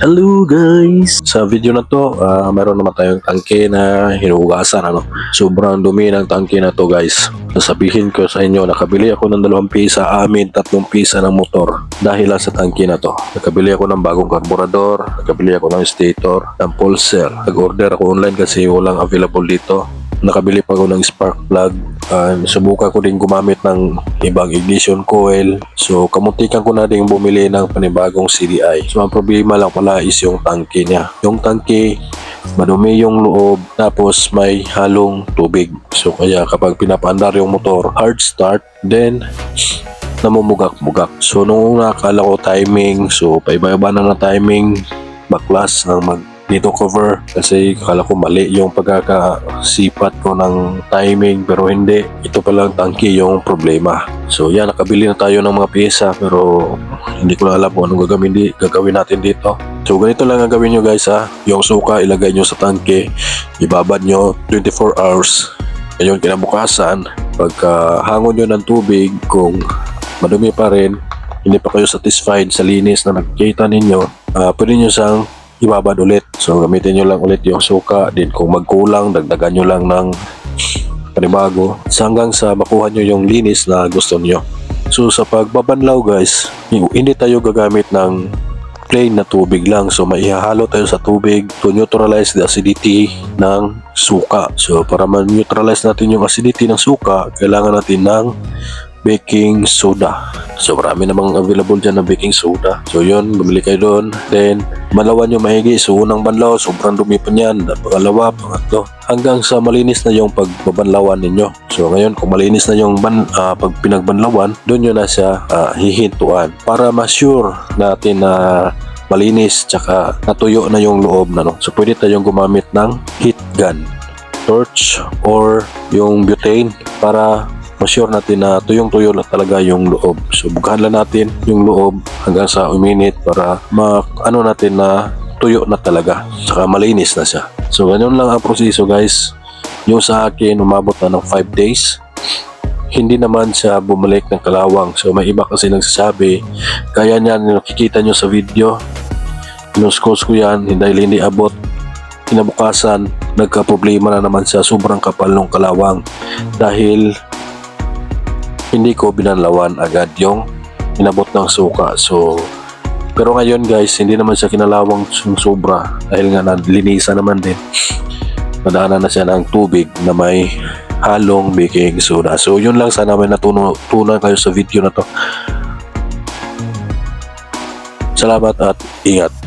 Hello guys! Sa video na to, ah, meron naman tayong tangke na hinugasan. Ano? Sobrang dumi ng tangke na to guys. Sasabihin ko sa inyo, nakabili ako ng dalawang pisa amin, tatlong pisa ng motor dahil lang sa tangke na to. Nakabili ako ng bagong karburador, nakabili ako ng stator, ng pulser. Nag-order ako online kasi walang available dito. Nakabili pa ako ng spark plug. Ah, subukan ko din gumamit ng ibang ignition coil. So, kamuntikan ko na din bumili ng panibagong CDI. So, ang problema lang pala is yung tangke niya. Yung tangke, madumi yung loob, tapos may halong tubig. So, kaya kapag pinapaandar yung motor, hard start, then namumugak-mugak. So, nung una, ko timing. So, paiba-iba na na timing. Baklas ang mag dito cover kasi akala ko mali yung pagkakasipat ko ng timing pero hindi. Ito palang tangke yung problema. So yan nakabili na tayo ng mga pyesa pero hindi ko na alam kung anong gagawin, di, gagawin natin dito. So ganito lang ang gawin nyo guys ha. Yung suka ilagay nyo sa tangke ibabad nyo 24 hours. Ngayon kinabukasan pagka hangon nyo ng tubig kung madumi pa rin hindi pa kayo satisfied sa linis na nakikita ninyo uh, pwede nyo sang ibabad ulit. So gamitin nyo lang ulit yung suka. Din kung magkulang, dagdagan nyo lang ng panibago. So, hanggang sa makuha nyo yung linis na gusto nyo. So sa pagbabanlaw guys, hindi tayo gagamit ng plain na tubig lang. So maihahalo tayo sa tubig to neutralize the acidity ng suka. So para ma-neutralize natin yung acidity ng suka, kailangan natin ng baking soda. So marami namang available dyan na baking soda. So yun, bumili kayo doon. Then, banlawan nyo mahigi. So unang banlaw, sobrang dumi pa niyan. Pangalawa, pangatlo. Hanggang sa malinis na yung pagbabanlawan ninyo. So ngayon, kung malinis na yung ban, ah, pag pinagbanlawan, doon nyo na siya ah, hihintuan. Para ma-sure natin na malinis tsaka natuyo na yung loob na no. So pwede tayong gumamit ng heat gun torch or yung butane para ma-sure natin na tuyong-tuyo na talaga yung loob. So bugahan lang natin yung loob hanggang sa uminit para ma ano natin na tuyo na talaga. Saka malinis na siya. So ganun lang ang proseso guys. Yung sa akin umabot na ng 5 days. Hindi naman siya bumalik ng kalawang. So may iba kasi nagsasabi, kaya niyan nakikita nyo sa video. Inuskos ko yan dahil hindi abot kinabukasan nagka-problema na naman siya sobrang kapal ng kalawang dahil hindi ko binanlawan agad yung inabot ng suka. So, pero ngayon guys, hindi naman siya kinalawang sobra dahil nga nalinisan naman din. Nadaanan na siya ng tubig na may halong baking soda. So, yun lang sana may natutunan kayo sa video na to. Salamat at ingat.